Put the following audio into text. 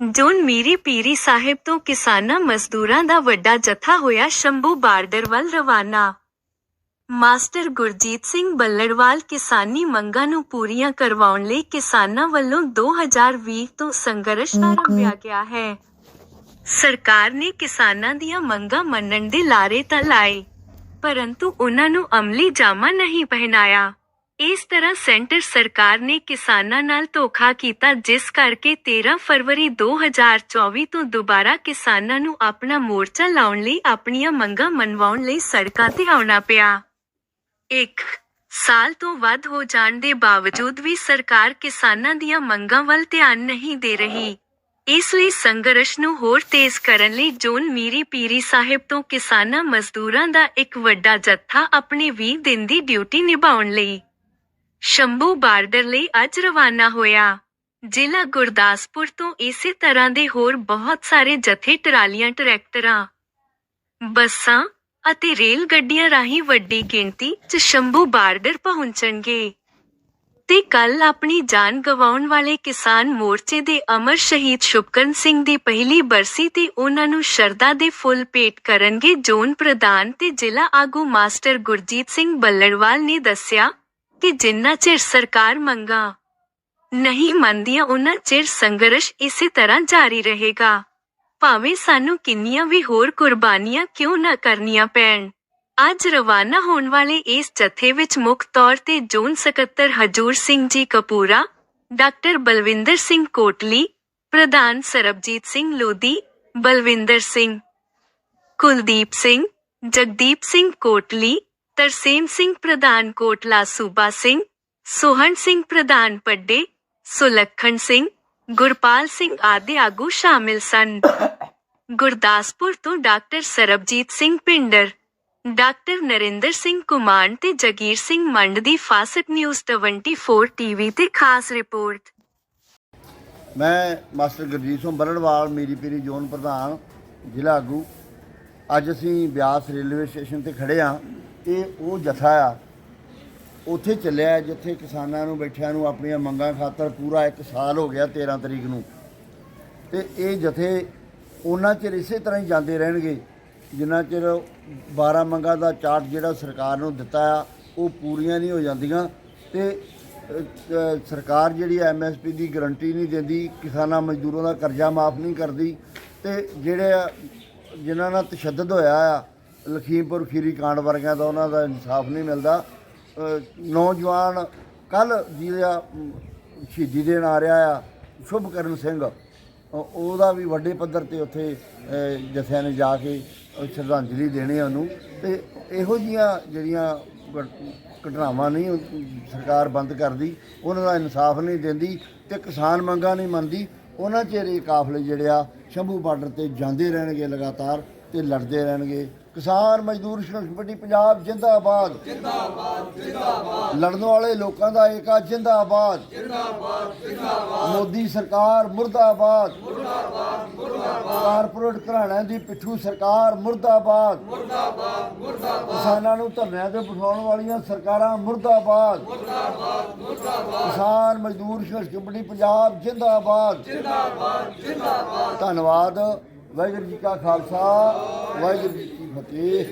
Zone Miri Piri ਸਾਹਿਬ ਤੋਂ ਕਿਸਾਨਾਂ ਮਜ਼ਦੂਰਾਂ ਦਾ ਵੱਡਾ ਜਥਾ ਹੋਇਆ ਸ਼ੰਭੂ ਬਾਰਡਰ ਵੱਲ ਰਵਾਨਾ। ਮਾਸਟਰ ਗੁਰਜੀਤ ਸਿੰਘ ਬੱਲੜਵਾਲ ਕਿਸਾਨੀ ਮੰਗਾਂ ਨੂੰ ਪੂਰੀਆਂ ਕਰਵਾਉਣ ਲਈ ਕਿਸਾਨਾਂ ਵੱਲੋਂ 2020 ਤੋਂ ਸੰਘਰਸ਼ ਆਰੰਭਿਆ ਗਿਆ ਹੈ। ਸਰਕਾਰ ਨੇ ਕਿਸਾਨਾਂ ਦੀਆਂ ਮੰਗਾਂ ਮੰਨਣ ਦੇ ਲਾਰੇ ਤਾਂ ਲਾਏ, ਪਰੰਤੂ ਉਹਨਾਂ ਨੂੰ ਅਮਲੀ ਜਾਮਾ ਨਹੀਂ ਪਹਿਨਾਇਆ। ਇਸ ਤਰ੍ਹਾਂ ਸੈਂਟਰ ਸਰਕਾਰ ਨੇ ਕਿਸਾਨਾਂ ਨਾਲ ਧੋਖਾ ਕੀਤਾ, ਜਿਸ ਕਰਕੇ 13 ਫਰਵਰੀ 2024 ਤੋਂ ਦੁਬਾਰਾ ਕਿਸਾਨਾਂ ਨੂੰ ਆਪਣਾ ਮੋਰਚਾ ਲਾਉਣ ਲਈ ਆਪਣੀਆਂ ਮੰਗਾਂ ਮਨਵਾਉਣ ਲਈ ਸੜਕਾਂ ਤੇ ਆਉਣਾ ਪਿਆ। ਇੱਕ ਸਾਲ ਤੋਂ ਵੱਧ ਹੋ ਜਾਣ ਦੇ ਬਾਵਜੂਦ ਵੀ ਸਰਕਾਰ ਕਿਸਾਨਾਂ ਦੀਆਂ ਮੰਗਾਂ ਵੱਲ ਧਿਆਨ ਨਹੀਂ ਦੇ ਰਹੀ। ਇਸ ਲਈ ਸੰਘਰਸ਼ ਨੂੰ ਹੋਰ ਤੇਜ਼ ਕਰਨ ਲਈ ਜੋਨ ਮੀਰੀ ਪੀਰੀ ਸਾਹਿਬ ਤੋਂ ਕਿਸਾਨਾਂ ਮਜ਼ਦੂਰਾਂ ਦਾ ਇੱਕ ਵੱਡਾ ਜੱਥਾ ਆਪਣੇ 20 ਦਿਨ ਦੀ ਡਿਊਟੀ ਨਿਭਾਉਣ ਲਈ ਸ਼ੰਭੂ ਬਾਰਡਰ ਲਈ ਅੱਜ ਰਵਾਨਾ ਹੋਇਆ। ਜ਼ਿਲ੍ਹਾ ਗੁਰਦਾਸਪੁਰ ਤੋਂ ਇਸੇ ਤਰ੍ਹਾਂ ਦੇ ਹੋਰ ਬਹੁਤ ਸਾਰੇ ਜਥੇ ਟਰਾਲੀਆਂ, ਟਰੈਕਟਰਾਂ, ਬੱਸਾਂ ਅਤੇ ਰੇਲ ਗੱਡੀਆਂ ਰਾਹੀਂ ਵੱਡੀ ਗਿਣਤੀ 'ਚ ਸ਼ੰਭੂ ਬਾਰਡਰ ਪਹੁੰਚਣਗੇ। ਤੇ ਕੱਲ ਆਪਣੀ ਜਾਨ ਗਵਾਉਣ ਵਾਲੇ ਕਿਸਾਨ ਮੋਰਚੇ ਦੇ ਅਮਰ ਸ਼ਹੀਦ ਸ਼ੁਭਕਰਨ ਸਿੰਘ ਦੀ ਪਹਿਲੀ ਬਰਸੀ ਤੇ ਉਹਨਾਂ ਨੂੰ ਸ਼ਰਧਾ ਦੇ ਫੁੱਲ ਭੇਟ ਕਰਨਗੇ ਜ਼ੋਨ ਪ੍ਰਧਾਨ ਤੇ ਜ਼ਿਲ੍ਹਾ ਆਗੂ ਮਾਸਟਰ ਗੁਰਜੀਤ ਸਿੰਘ ਬੱਲੜਵਾਲ ਨੇ ਦੱਸਿਆ ਕਿ ਜਿੰਨਾ ਚਿਰ ਸਰਕਾਰ ਮੰਗਾਂ, ਨਹੀਂ ਮੰਨਦੀਆਂ, ਉਹਨਾਂ ਚਿਰ ਸੰਘਰਸ਼ ਇਸੇ ਤਰ੍ਹਾਂ ਜਾਰੀ ਰਹੇਗਾ। ਭਾਵੇਂ ਸਾਨੂੰ ਕਿੰਨੀਆਂ ਵੀ ਹੋਰ ਕੁਰਬਾਨੀਆਂ ਕਿਉਂ ਨਾ ਕਰਨੀਆਂ ਪੈਣ। ਅੱਜ ਰਵਾਨਾ ਹੋਣ ਵਾਲੇ ਇਸ ਜਥੇ ਵਿੱਚ ਮੁੱਖ ਤੌਰ ਤੇ ਜ਼ੋਨ ਸਕੱਤਰ ਹਜੂਰ ਸਿੰਘ ਜੀ ਕਪੂਰਾ, ਡਾਕਟਰ ਬਲਵਿੰਦਰ ਸਿੰਘ ਕੋਟਲੀ, ਪ੍ਰਧਾਨ ਸਰਬਜੀਤ ਸਿੰਘ ਲੋਧੀ, ਬਲਵਿੰਦਰ ਸਿੰਘ, ਕੁਲਦੀਪ ਸਿੰਘ, ਜਗਦੀਪ ਸਿੰਘ ਕੋਟਲੀ ਤਰਸੇਮ ਸਿੰਘ ਪ੍ਰਧਾਨ ਕੋਟਲਾ ਸੂਬਾ ਸਿੰਘ, ਸੋਹਣ ਸਿੰਘ ਪ੍ਰਧਾਨ ਪੱਡੇ, ਸੁਲੱਖਣ ਸਿੰਘ, ਗੁਰਪਾਲ ਸਿੰਘ ਆਦਿ ਆਗੂ ਸ਼ਾਮਿਲ ਸਨ। ਗੁਰਦਾਸਪੁਰ ਤੋਂ ਡਾਕਟਰ ਸਰਬਜੀਤ ਸਿੰਘ ਪਿੰਡਰ, ਡਾਕਟਰ ਨਰਿੰਦਰ ਸਿੰਘ ਕੁਮਾਨ ਤੇ ਜਗੀਰ ਸਿੰਘ ਮੰਡ ਦੀ ਫਾਸਟ ਨਿਊਜ਼ 24 ਟੀਵੀ ਤੇ ਖਾਸ ਰਿਪੋਰਟ। ਮੈਂ ਮਾਸਟਰ ਗੁਰਜੀਤ ਸਿੰਘ ਬਰੜਵਾਲ ਮੀਰੀ ਪੀਰੀ ਜ਼ੋਨ ਪ੍ਰਧਾਨ, ਜ਼ਿਲ੍ਹਾ ਆਗੂ। ਅੱਜ ਅਸੀਂ ਬਿਆਸ ਰੇਲਵੇ ਸਟੇਸ਼ਨ ਤੇ ਖੜੇ ਆ ਇਹ ਉਹ ਜਥਾ ਆ ਉੱਥੇ ਚੱਲਿਆ ਜਿੱਥੇ ਕਿਸਾਨਾਂ ਨੂੰ ਬੈਠਿਆਂ ਨੂੰ ਆਪਣੀਆਂ ਮੰਗਾਂ ਖਾਤਰ ਪੂਰਾ ਇੱਕ ਸਾਲ ਹੋ ਗਿਆ 13 ਤਰੀਕ ਨੂੰ। ਤੇ ਇਹ ਜਥੇ ਉਹਨਾਂ ਚਿਰ ਇਸੇ ਤਰ੍ਹਾਂ ਹੀ ਜਾਂਦੇ ਰਹਿਣਗੇ ਜਿੰਨਾ ਚਿਰ 12 ਮੰਗਾਂ ਦਾ ਚਾਰਟ ਜਿਹੜਾ ਸਰਕਾਰ ਨੂੰ ਦਿੱਤਾ ਆ ਉਹ ਪੂਰੀਆਂ ਨਹੀਂ ਹੋ ਜਾਂਦੀਆਂ। ਤੇ ਅ, ਅ, ਸਰਕਾਰ ਜਿਹੜੀ ਐਮਐਸਪੀ ਦੀ ਗਾਰੰਟੀ ਨਹੀਂ ਦਿੰਦੀ ਕਿਸਾਨਾਂ ਮਜ਼ਦੂਰਾਂ ਦਾ ਕਰਜ਼ਾ ਮਾਫ ਨਹੀਂ ਕਰਦੀ। ਤੇ ਜਿਹੜੇ ਆ, ਜਿਨ੍ਹਾਂ ਨਾਲ ਤਸ਼ੱਦਦ ਹੋਇਆ ਆ ਲਖੀਮਪੁਰ ਖੀਰੀ ਕਾਂਡ ਵਰਗਿਆਂ ਦਾ ਉਹਨਾਂ ਦਾ ਇਨਸਾਫ ਨਹੀਂ ਮਿਲਦਾ। ਨੌਜਵਾਨ ਕੱਲ ਜਿਹੜਾ ਸ਼ਹੀਦੀ ਦੇਣ ਆ ਰਿਹਾ ਆ, ਸ਼ੁਭਕਰਨ ਸਿੰਘ ਉਹਦਾ ਵੀ ਵੱਡੇ ਪੱਧਰ ਤੇ ਉੱਥੇ ਜਥਿਆਂ ਨੇ ਜਾ ਕੇ ਸ਼ਰਧਾਂਜਲੀ ਦੇਣੀ ਉਹਨੂੰ। ਤੇ ਇਹੋ ਜੀਆਂ ਜਿਹੜੀਆਂ ਘਟਨਾਵਾਂ ਨਹੀਂ ਸਰਕਾਰ ਬੰਦ ਕਰਦੀ, ਉਹਨਾਂ ਦਾ ਇਨਸਾਫ ਨਹੀਂ ਦਿੰਦੀ ਤੇ ਕਿਸਾਨ ਮੰਗਾਂ ਨਹੀਂ ਮੰਨਦੀ। ਉਹਨਾਂ ਚਿਰ ਇਹ ਕਾਫਲੇ ਜਿਹੜੇ ਆ, ਸ਼ੰਭੂ ਬਾਰਡਰ ਤੇ ਜਾਂਦੇ ਰਹਿਣਗੇ ਲਗਾਤਾਰ ਤੇ ਲੜਦੇ ਰਹਿਣਗੇ। ਕਿਸਾਨ ਮਜ਼ਦੂਰ ਸੰਘਰਸ਼ ਕਮੇਟੀ ਪੰਜਾਬ ਜਿੰਦਾਬਾਦ। ਜਿੰਦਾਬਾਦ ਜਿੰਦਾਬਾਦ। ਲੜਨ ਵਾਲੇ ਲੋਕਾਂ ਦਾ ਏਕਾ ਜਿੰਦਾਬਾਦ। ਮੋਦੀ ਸਰਕਾਰ ਮੁਰਦਾਬਾਦ। ਮੁਰਦਾਬਾਦ ਮੁਰਦਾਬਾਦ। ਕਾਰਪੋਰੇਟ ਘਰਾਣਿਆਂ ਦੀ ਪਿੱਠੂ ਸਰਕਾਰ ਮੁਰਦਾਬਾਦ। ਮੁਰਦਾਬਾਦ ਮੁਰਦਾਬਾਦ। ਕਿਸਾਨਾਂ ਨੂੰ ਧਰਨਿਆਂ ਤੇ ਬਿਠਾਉਣ ਵਾਲੀਆਂ ਸਰਕਾਰਾਂ ਮੁਰਦਾਬਾਦ। ਮੁਰਦਾਬਾਦ ਮੁਰਦਾਬਾਦ। ਕਿਸਾਨ ਮਜ਼ਦੂਰ ਸੰਘਰਸ਼ ਕਮੇਟੀ ਪੰਜਾਬ ਜਿੰਦਾਬਾਦ। ਜਿੰਦਾਬਾਦ ਜਿੰਦਾਬਾਦ। ਧੰਨਵਾਦ। ਵਾਹਿਗੁਰੂ ਜੀ ਕਾ ਖਾਲਸਾ। ਵਾਹਿਗੁਰੂ ਜੀ ਕੀ ਫਤਿਹ